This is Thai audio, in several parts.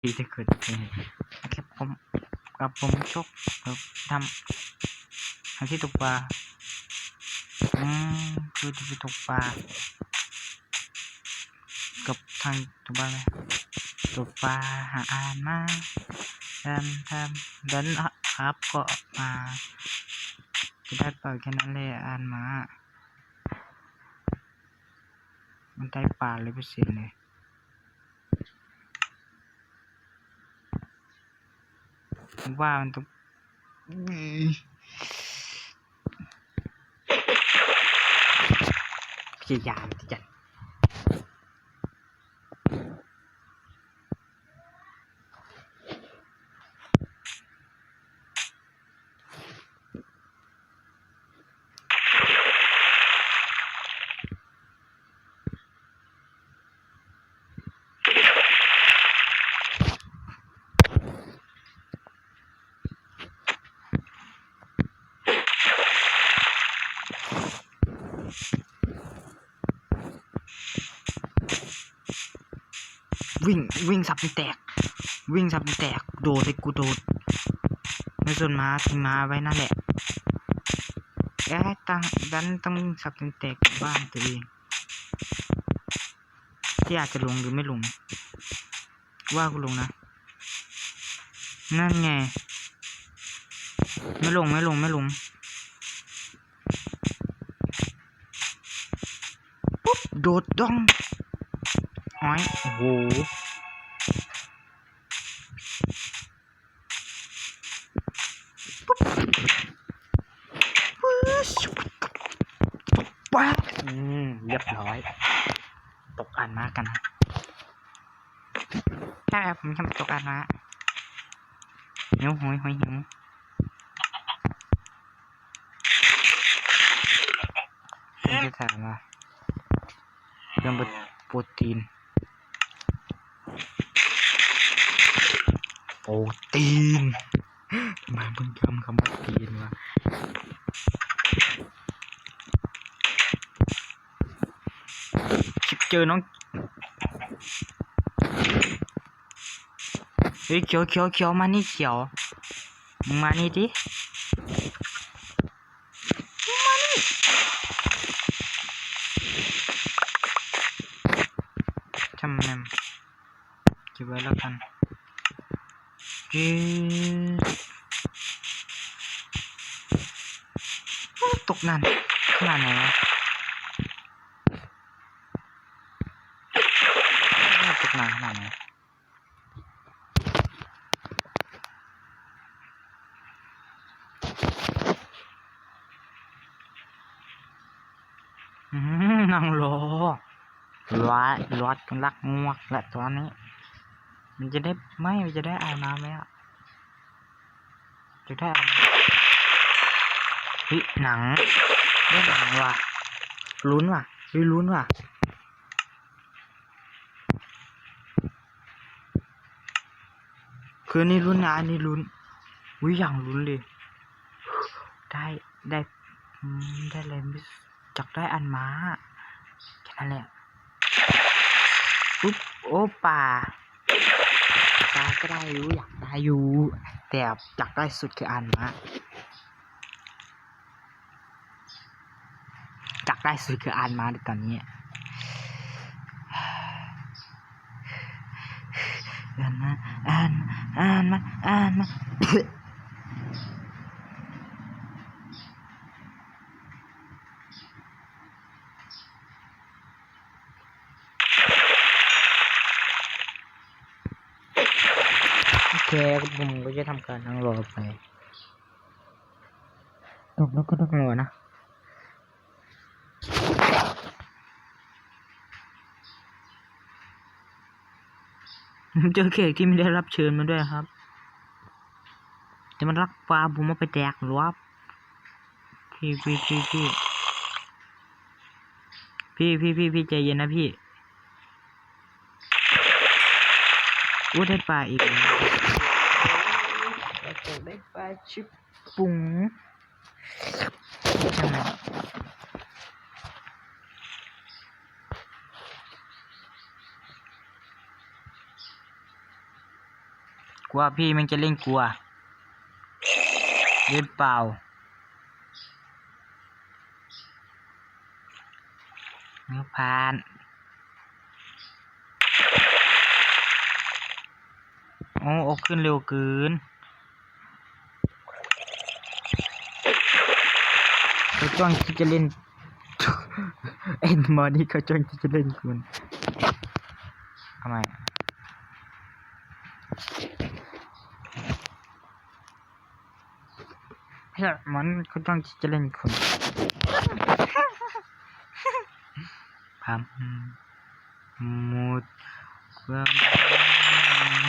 ที่จะเกิดขึ้นโอเคผมกับผมชคครับทำทำที่ตกปลาอืมคือจะไปตกปลากับทางตกปลาไหมตกปลาหาอาหารมาทำทำดันครับก็มาจะได้ปลาแค่นั้นเลยอาหารมามันได้ปลาเลยเปอร์เซ็นต์เลย ผมว่ามันต้องพยายามที่จะ วิ่งวิ่งสับมันแตก วิ่งสับมันแตกโดดเลยกูโดดในส่วนม้าทิ้งม้าไว้นั่นแหละแกตั้งดันต้องวิ่งสับมันแตกกับบ้านตัวเองที่อาจจะลงหรือไม่ลง ว่ากูลงนะ นั่นไง ไม่ลงไม่ลงไม่ลงปุ๊บโดดดอง อ้อยโอ้โหปุ๊บปึ๊ชป๊าบอืมเรียบร้อย ตกอ่านมากันนะใช่ครับผมทำตกอ่านมาหิวหอยหอยหิวผมจะถามว่าเรื่องโปรตีน โปรตีนทำไมเพิ่งจำคำว่าตีนวะเจอน้องเฮ้ยเขียวเขียวเขียวมานี่เขียวมึงมานี่ดิมึงมานี่ทำไมเก็บไว้แล้วกันจืด ตกนานขนาดไหนวะตกนานขนาดไหนอืมนั่งรอรอรอกันลักงวกและตอนนี้ มันจะได้ไม่มันจะได้อาบน้ำไหมอะ จะได้อาบน้ำเฮ้ยหนังได้หนังว่ะลุ้นว่ะเฮ้ยลุ้นว่ะคือนี่ลุ้นนะนนี้ลุ้นวิอย่างลุ้นเลยได้ได้ได้เลยจักได้อันม้าแค่นั้นแหละปุ๊บโอป่าปลาก็ได้อยู่อยากได้อยู่ แต่อยากได้สุดคืออันม้าอยากได้สุดคืออันมาในตอนนี้อ่านมาอ่านอ่านมาอ่านมา เคผมก็จะทำการนั่งรอไปตกแล้วก็ต้องรอนะผมเจอเค้กที่ไม่ได้รับเชิญมาด้วยครับจะมันรักปลาผมมาไปแดกหรือว่าพี่พี่พี่พี่พี่พี่พี่พี่ใจเย็นนะพี่อู้ได้ปลาอีกแล้ว เราจะได้ปลาชิบปุ๋งกลัวพี่มันจะเล่นกลัว เล่นเปล่า เนื้อพานโอ้ออกขึ้นเร็วเกิน เขาจ้องที่จะเล่นเอ็นมอนี่เขาจ้องที่จะเล่นคุณทำไมเฮ้ยมันเขาจ้องที่จะเล่นคุณพามหมดความ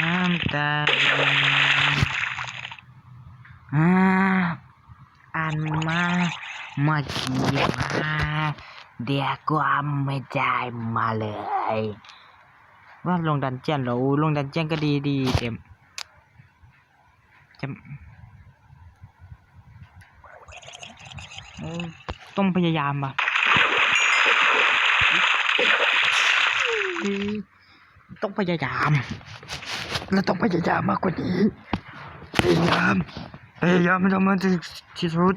น้ำตาอ่าอ่านมา มื่อกี้มาเดี๋ยวก็ไม่ได้มาเลย ว่าลงดันเจียนเหรอลงดันเจียนก็ดีดีเต็มจะต้องพยายามอะต้องพยายามเราต้องพยายามมากกว่านี้ พยายาม พยายามทำมันที่สุด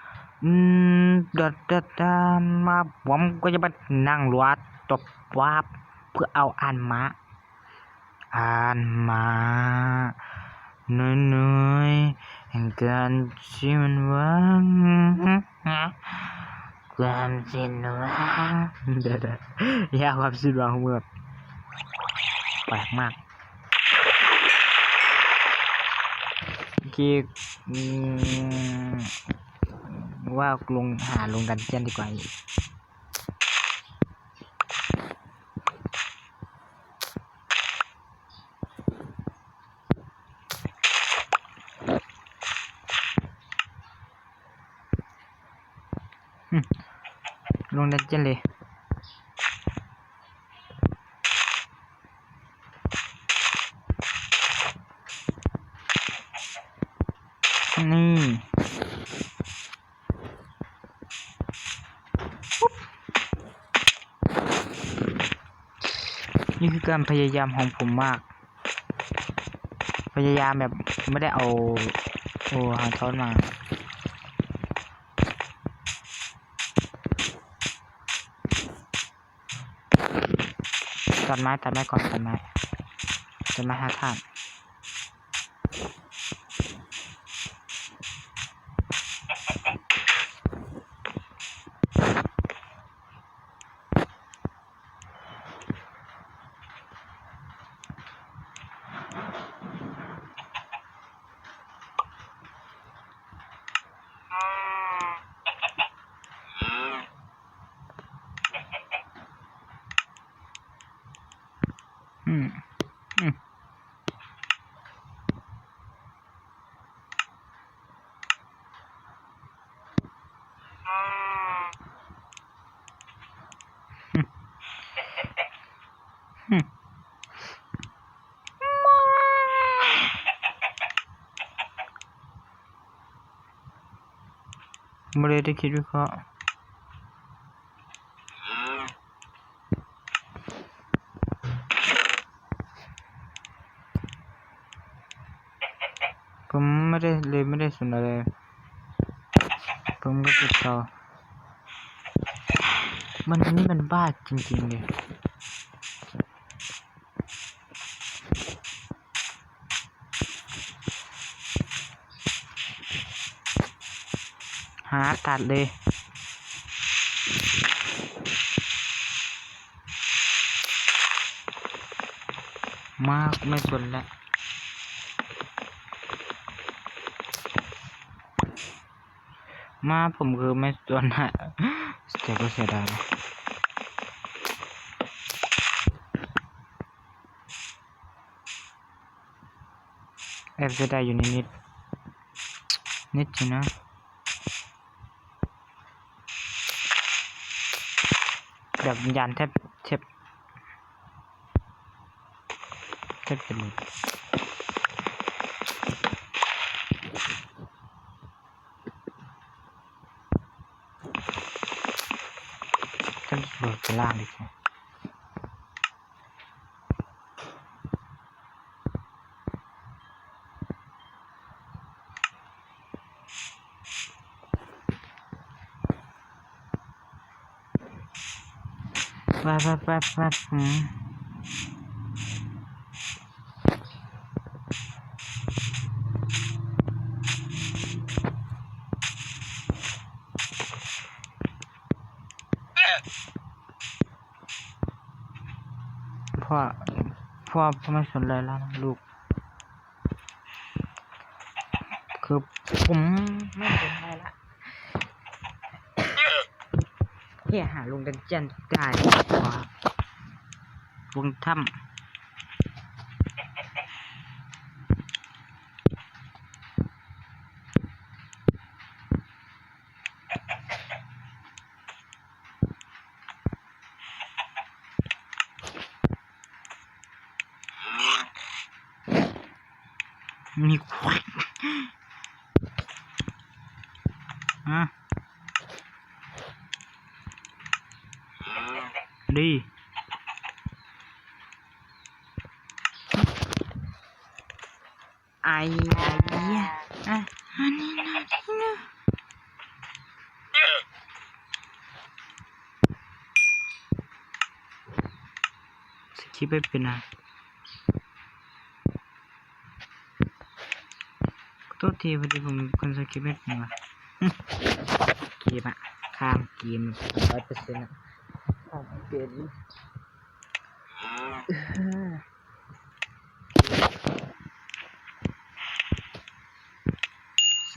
อืมเดัดเดัดดามาผมก็จะไปนั่งรถตบวาบเพื่อเอาอ่านมาอ่านมาเหนื่อยๆแห่งการที่มันว่างความสิ้นหวังเดี๋ยวเดยวยาความสิ้นหวังของมึงแบบแปลกมากโอเคอืม ว่าลงหาลงดันเจียนดีกว่าอีกลงดันเจียนเลย นี่ปุ๊บนี่คือ การพยายามของผมมาก พยายามแบบไม่ได้เอาโอ้หางท้อนมาตัดไม้ตัดไม้ก่อนตัดไม้ตัดไม้ห้าท่าน อืม อืม อืม ไม่ได้คิดวิเคราะห์ผมไม่ได้เลยไม่ได้สนอะไร ผมก็ติดต่อมันนี่มันบ้าจริงๆเลย ตัดเลย มากไม่สนแล้วมาผมคือไม่สนอะแต่ก็เสียดายนะไอแอบจะได้อยู่นิดนิดอยู่นะ แบบวิญญาณแทบแทบแทบเป็นเลยท่านโดดไปล่างดีกว่า แป๊บแป๊บแป๊บแป๊บอืมพ่อพ่อพ่อไม่สนเลยแล้วลูกคือผมไม่สนใจละ เฮียหาลุงดันเจียนได้วงถ้ำ ไอ้ไอ้เนี่ยอะอันนี้นะนี่นะสกิปไปเป็นอะขอโทษทีพอดีผมคนสกิปไม่เป็นว่ะเกมอะข้ามเกมร้อยเปอร์เซ็นต์อะข้ามเกม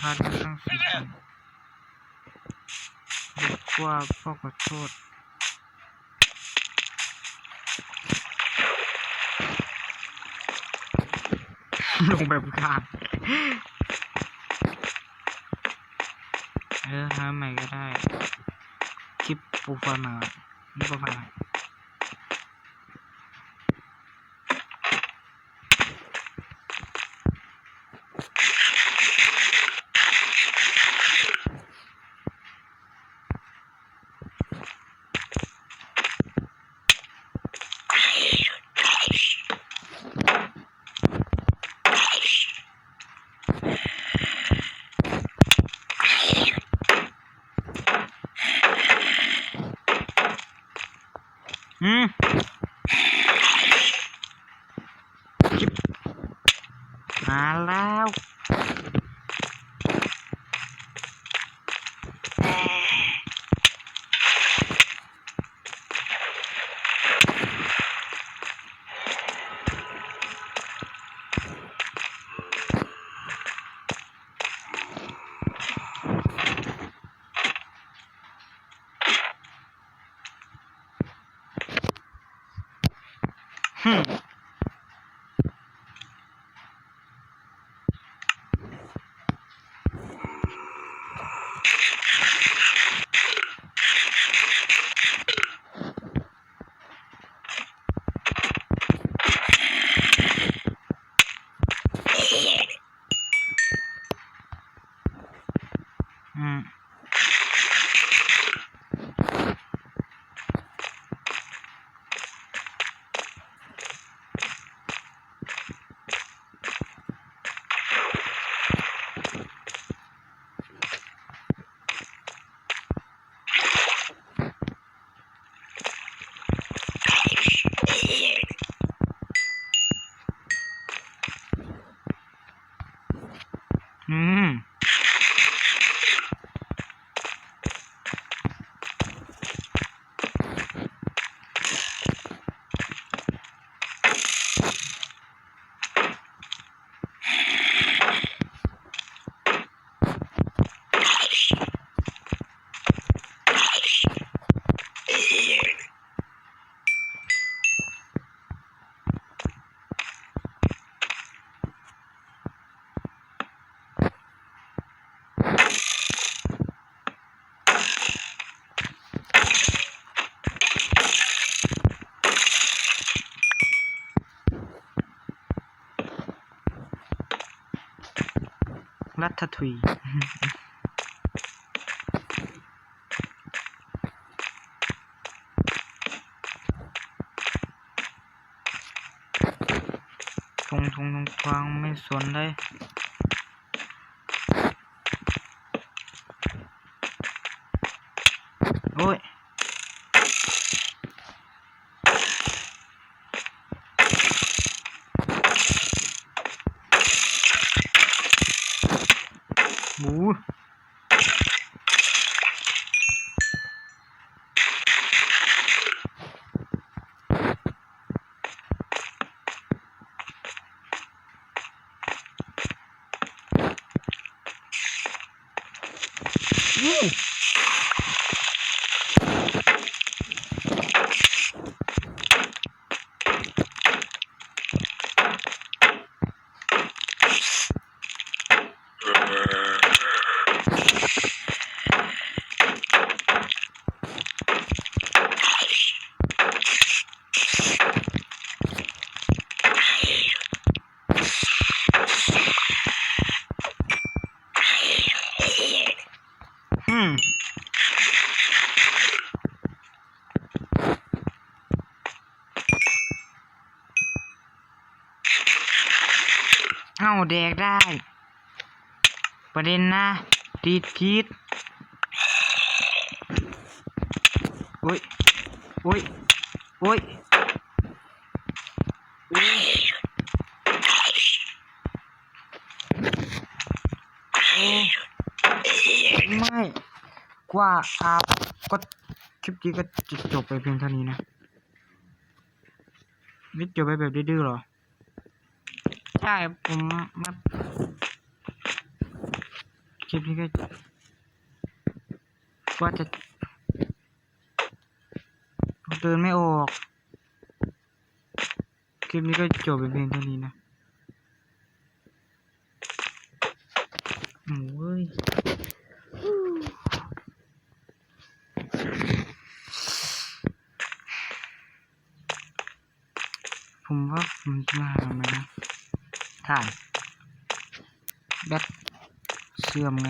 ทานทั้งสี่คนเรียกว่าพ่อขอโทษลงแบบข้างเออหาใหม่ก็ได้ คลิปโปรไรัตทุยทงทงทงควางไม่สนเลย โอ้ย ห ประเด็นนะติดคิดโอ้ยโอ้ยโอ้ยโอ้ยไม่กว่าอาก็คลิปนี้ก็จะจบไปเพียงเท่านี้นะไม่จบไปแบบดื้อหรอ ใช่ผมมา คลิปนี้ก็ว่าจะเดินไม่ออก คลิปนี้ก็จบไปเพียงเท่านี้นะโอ้ยผมว่าผมจะมาทำไมนะถ่ายแบต เชื่อมไง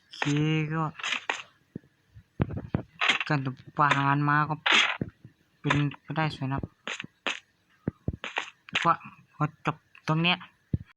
โอเคก็การตบประหารมาก็เป็นก็ได้สวยนะว่าพอจบตรงเนี้ย